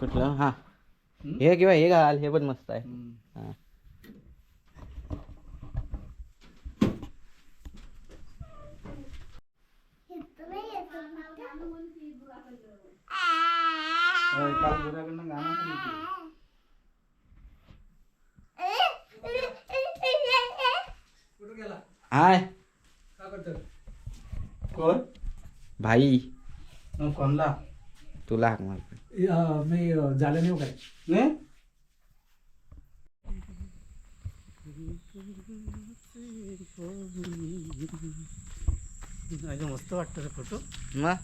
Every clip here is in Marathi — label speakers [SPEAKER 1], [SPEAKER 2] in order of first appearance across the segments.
[SPEAKER 1] कुठलं? हा? हे किंवा हे घाल हे पण मस्त आहे. हा.
[SPEAKER 2] होय, कोण
[SPEAKER 1] भाई.
[SPEAKER 2] मग कोणला?
[SPEAKER 1] तुला हाक मारतो
[SPEAKER 2] मी झालं नाही हो काय नाही? मस्त वाटतं फोटो.
[SPEAKER 1] मग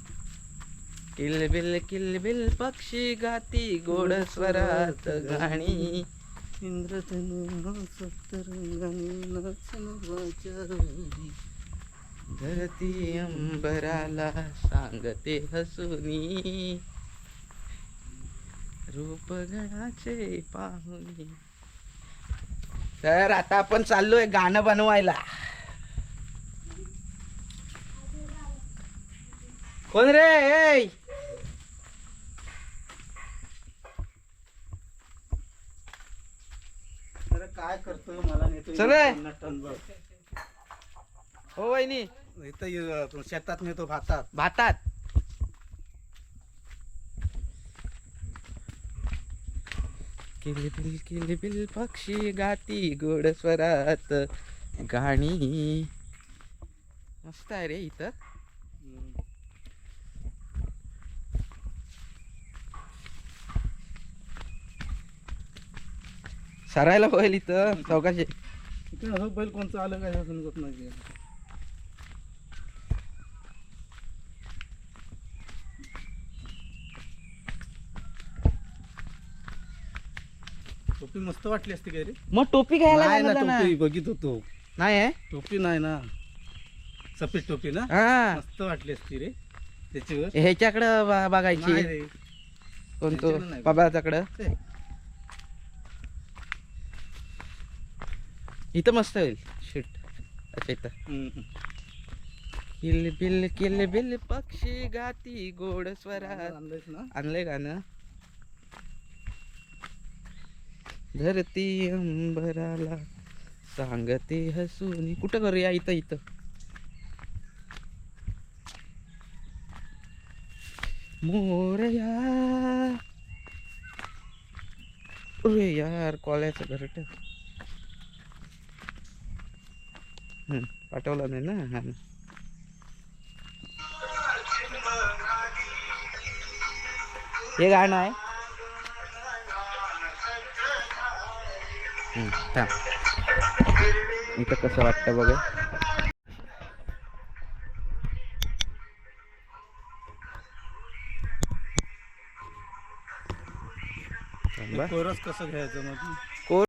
[SPEAKER 1] किलबिल किलबिल पक्षी गाती गोड स्वरात गाणी.
[SPEAKER 2] इंद्रधनु सप्तरंगाने नाचन वाचारोली.
[SPEAKER 1] धरती अंबराला सांगते हसुनी. रूप गणाचे पाहुनी तर आता आपण चाललोय गाणं बनवायला. कोण रे?
[SPEAKER 2] काय करतोय? मला नेतो
[SPEAKER 1] हो वहिनी.
[SPEAKER 2] इथं शेतात नेतो भातात.
[SPEAKER 1] भातात. किलबिल किलबिल पक्षी गाती गोड स्वरात. गाणी. मस्त आहे रे इथं. सरायला होईल इथं चौकाशी.
[SPEAKER 2] बैल कोणचं आलं काय समजत नाही. टोपी मस्त वाटली असती काय रे?
[SPEAKER 1] मग टोपी घ्यायला
[SPEAKER 2] नाही ना
[SPEAKER 1] लागला ना.
[SPEAKER 2] टोपी बघित होतो.
[SPEAKER 1] नाही आहे?
[SPEAKER 2] टोपी नाही ना. सफेद टोपी ना?
[SPEAKER 1] हा.
[SPEAKER 2] मस्त वाटली असती रे. त्याच्यावर?
[SPEAKER 1] ह्याच्याकडं बा-
[SPEAKER 2] नाही
[SPEAKER 1] बघायची
[SPEAKER 2] रे.
[SPEAKER 1] कोणतो?
[SPEAKER 2] ह्याच्याकडं नाही.
[SPEAKER 1] बाबाच्याकडं.
[SPEAKER 2] ते.
[SPEAKER 1] इथं मस्त होईल. शिट अच्छा इथं.
[SPEAKER 2] हम्म.
[SPEAKER 1] किलबिल किलबिल पक्षी गाती गोड स्वरात
[SPEAKER 2] आणलंयस ना?
[SPEAKER 1] आणलंय गाणं. धरती अंबराला सांगते हसून. कुठं करूया इथं इथं? मोरया अरे यार कॉल्याचं घरट हम्म, पाठवलं नाही ना? हा हे गाणं आहे. इथं कसं वाटतं बघ.
[SPEAKER 2] कोरस कसं घ्यायचं मग?
[SPEAKER 1] कोण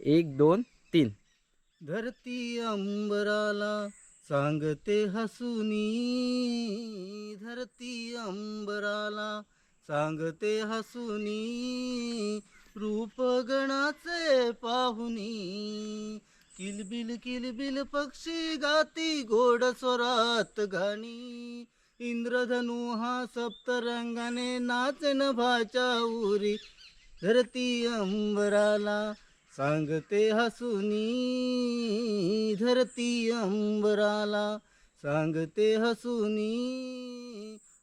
[SPEAKER 1] एक दोन तीन.
[SPEAKER 2] धरती अंबराला सांगते हसुनी. धरती अंबराला सांगते हसुनी रूप गणाचे पाहुनी. किलबिल किलबिल पक्षी गाती गोड स्वरात गाणी. इंद्रधनु हा सप्तरंगाने नाचन भाच्या उरी. धरती अंबराला सांगते हसुनी धरती अंबराला सांगते हसुनी.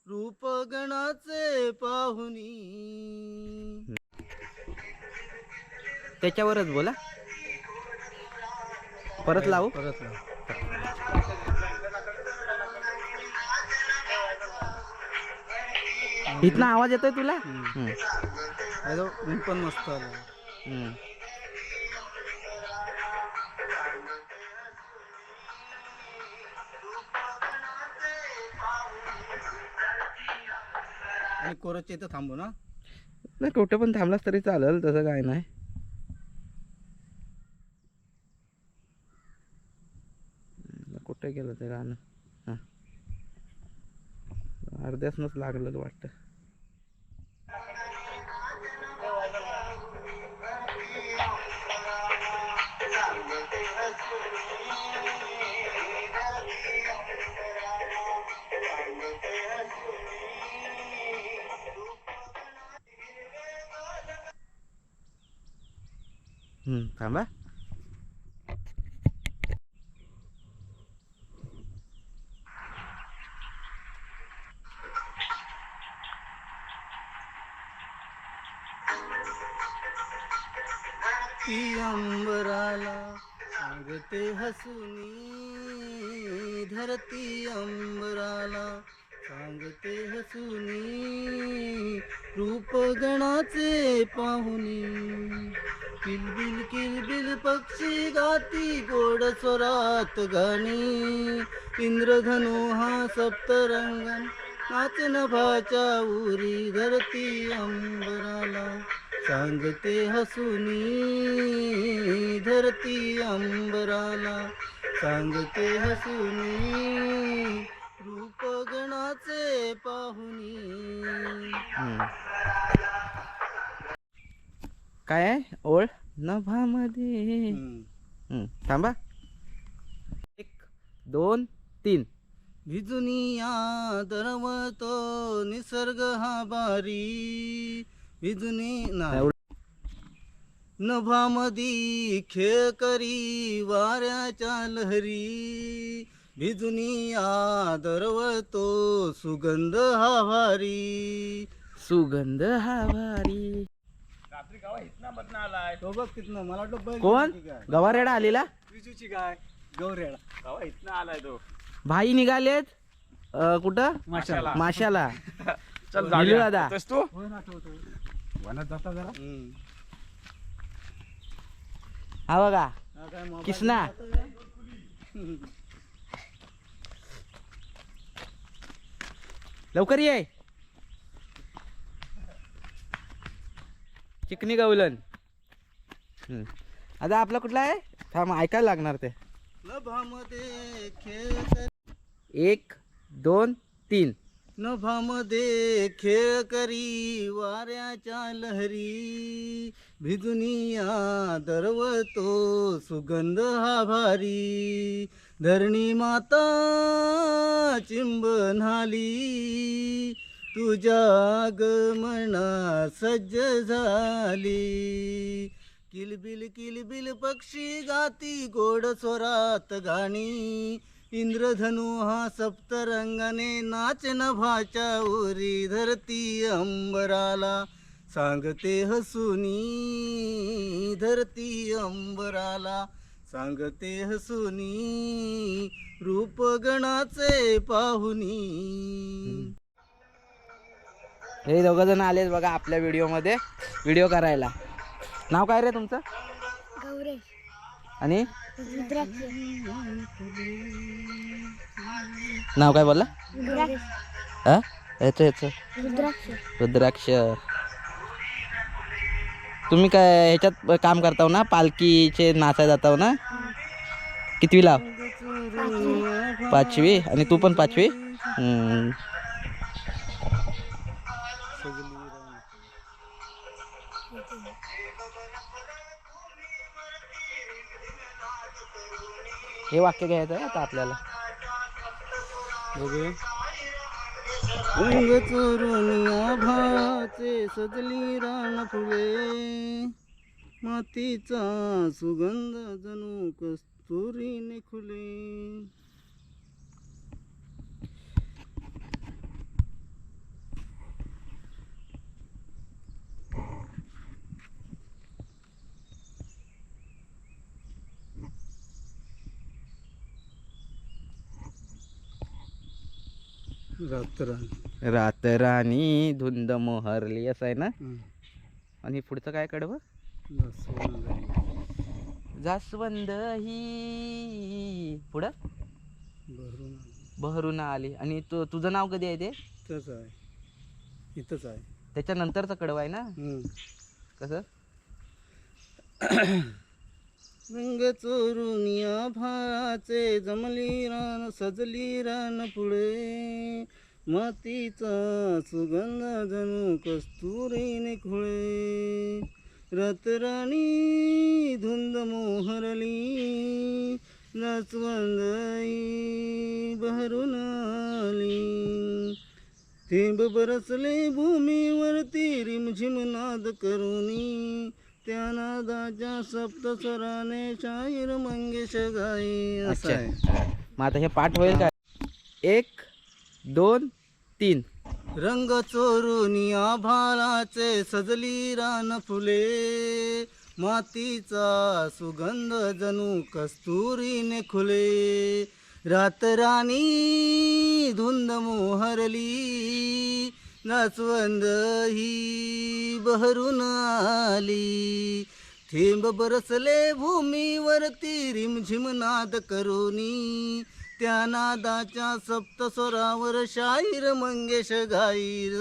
[SPEAKER 2] रूप गणाचे पाहुनी.
[SPEAKER 1] त्याच्यावरच बोला. परत लावू?
[SPEAKER 2] परत
[SPEAKER 1] इथनं आवाज येतोय तुला? हम्म.
[SPEAKER 2] ऊन पण मस्त आलं.
[SPEAKER 1] हम्म.
[SPEAKER 2] आणि कोरसच्या इथं थांबू ना.
[SPEAKER 1] नाही कुठं पण थांबलास तरी चालेल तसं काय नाही. कुठे कुठं गेलं ते गाणं? हां. अर्ध्यासनच लागलेलं वाटतं. थांबा.
[SPEAKER 2] अंबराला सांगते हसुनी धरती अंबराला सांगते हसुनी रूपगणाचे पाहुनी. किलबिल किलबिल पक्षी गाती गोड स्वरात गाणी. इंद्रधनु हा सप्तरंगन नाच नभाच्या उरी धरती अंबराला. सांगते हसुनी धरती अंबराला. सांगते हसुनी रूपगणाचे पाहुनी.
[SPEAKER 1] काय आहे? ओळ? नभामध्ये.
[SPEAKER 2] हम्म.
[SPEAKER 1] हम्म, थांबा. एक दोन तीन.
[SPEAKER 2] भिजुनिया दरवतो निसर्ग हा बारी. भिजुनी नाही. नभामधी खेळ करी वाऱ्याच्या लहरी. भिजुनिया दरवतो सुगंध हा भारी
[SPEAKER 1] सुगंध हा भारी
[SPEAKER 2] तो बघ तिथनं मला वाटलं बैल
[SPEAKER 1] कोण?
[SPEAKER 2] की काय.
[SPEAKER 1] गवारेडा आलेला?
[SPEAKER 2] विजूची काय? गौरेडा.
[SPEAKER 1] भाई निघालेत. अं, कुठं?
[SPEAKER 2] माशाला.
[SPEAKER 1] माशाला.
[SPEAKER 3] चल
[SPEAKER 1] दादा.
[SPEAKER 3] तू?
[SPEAKER 2] वनात जाता जरा.
[SPEAKER 1] हा बघा.
[SPEAKER 2] हा काय
[SPEAKER 1] किसना? लवकर ये. चिकनी गवलन. आता आपला कुठला आहे? थांब ऐकायला लागणार ते.
[SPEAKER 2] नभामध्ये खेळ करी
[SPEAKER 1] एक दोन तीन.
[SPEAKER 2] नभामध्ये खेळ करी वाऱ्याच्या लहरी. भिजुनिया दरवतो सुगंध हा भारी धरणी माता चिंब न्हाली. तुझ्या आगमना सज्ज झाली. किलबिल किलबिल पक्षी गाती गोड स्वरात गाणी. इंद्रधनु हा सप्तरंगाने नाच भाच्या उरी धरती अंबराला. सांगते हसुनी धरती अंबराला. सांगते हसुनी रूपगणाचे पाहुनी.
[SPEAKER 1] हे दोघ जण आलेत बघा आपल्या व्हिडिओमध्ये. व्हिडिओ करायला. नाव काय रे तुमचं? आणि? नाव काय बोलला? हा? याचं याचं.
[SPEAKER 4] रुद्राक्ष.
[SPEAKER 1] रुद्राक्ष. तुम्ही काय ह्याच्यात काम करताव ना? पालखीचे नाचाय जाताव ना? कितवी लाव पाचवी. आणि तू पण पाचवी? हे वाक्य घ्यायचं आहे आता आपल्याला.
[SPEAKER 2] बघूया. रंग चोरून आभाचे सजली रान फुले मातीचा सुगंध जणू कस्तुरीने खुले
[SPEAKER 1] रातराणी. धुंद मोहरली असं आहे ना? आणि पुढचं काय कडवं? जास्वंद. ही. पुढं?
[SPEAKER 2] भरून
[SPEAKER 1] बहरू ना आली आणि तू तुझं नाव कधी आहे ते?
[SPEAKER 2] इथंच आहे.
[SPEAKER 1] त्याच्यानंतरचं कडवं आहे ना. कसं?
[SPEAKER 2] रंग चोरून या भाचे जमली रान सजली रान पुढे. मातीचा सुगंध जणू कस्तुरीने खुळे. रतराणी धुंद मोहरली नाचवंदई बहरून आली. थेंब बरसले भूमीवरती रिमझिम नाद करुनी त्या नादाच्या सप्तस्वराने शाहीर मंगेश गाई असं आहे.
[SPEAKER 1] मग आता हे पाठ होईल का? एक दोन तीन.
[SPEAKER 2] रंग चोरून आभाळाचे सजली रान फुले. मातीचा सुगंध जणू कस्तुरीने खुले. रात राणी धुंद मोहरली. नाचवंद ही बहरून आली. थेंब बरसले भूमीवरती रिमझिम नाद करोनी. त्या नादाच्या सप्तस्वरावर शाहीर मंगेश गाईर.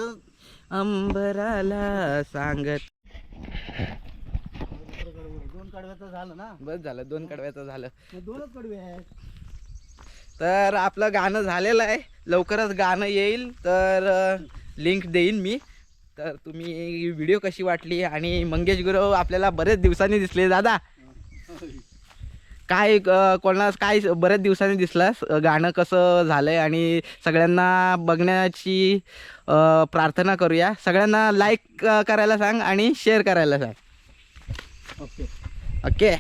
[SPEAKER 1] अंबराला सांगत
[SPEAKER 2] दोन कडव्याचं झालं ना?
[SPEAKER 1] बस झालं दोन कडव्याचं झालं.
[SPEAKER 2] दोनच कडवे आहेत.
[SPEAKER 1] तर आपलं गाणं झालेलं आहे. लवकरच गाणं येईल. तर लिंक देईन मी. तर तुम्ही व्हिडिओ कशी वाटली? आणि मंगेश गुरव आपल्याला बरेच दिवसांनी दिसले दादा. काय कोणाला काय बऱ्याच दिवसांनी दिसलास? गाणं कसं झालंय? आणि सगळ्यांना बघण्याची प्रार्थना करूया. सगळ्यांना लाईक करायला सांग आणि शेअर करायला सांग.
[SPEAKER 2] ओके
[SPEAKER 1] ओके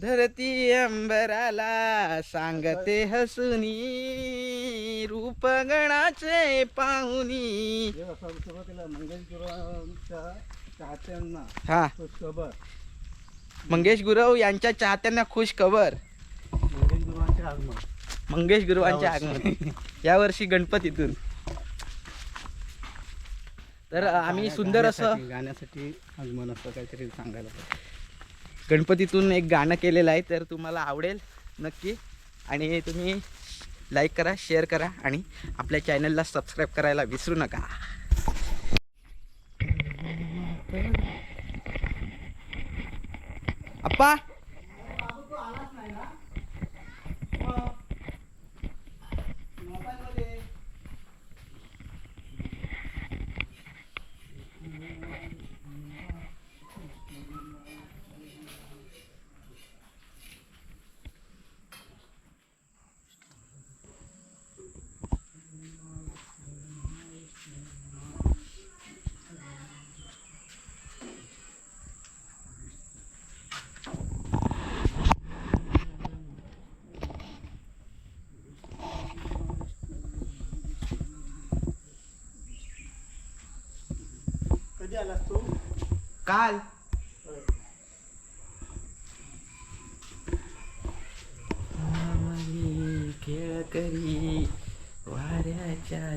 [SPEAKER 1] धरती अंबराला सांगते हसुनी रूपगणाचे पाहुनी.
[SPEAKER 2] हे असं सुरुवातीला मंगेश गुरुवांच्या
[SPEAKER 1] हा. गुरव यांच्या चाहत्यांना खुश खबर
[SPEAKER 2] मंगेश गुरुवांचे आगमन.
[SPEAKER 1] यावर्षी. गणपतीतून. तर आम्ही सुंदर असं
[SPEAKER 2] गाण्यासाठी- गाण्यासाठी आगमन असं काहीतरी सांगायला पाहिजे.
[SPEAKER 1] गणपतीतून एक गाणं केलेलं आहे तर तुम्हाला आवडेल नक्की. आणि तुम्ही लाईक करा शेअर करा आणि आपल्या चॅनलला सबस्क्राईब करायला विसरू नका. अप्पा!
[SPEAKER 2] कधी आलास तू?
[SPEAKER 1] काल. खेळ करी वाऱ्याच्या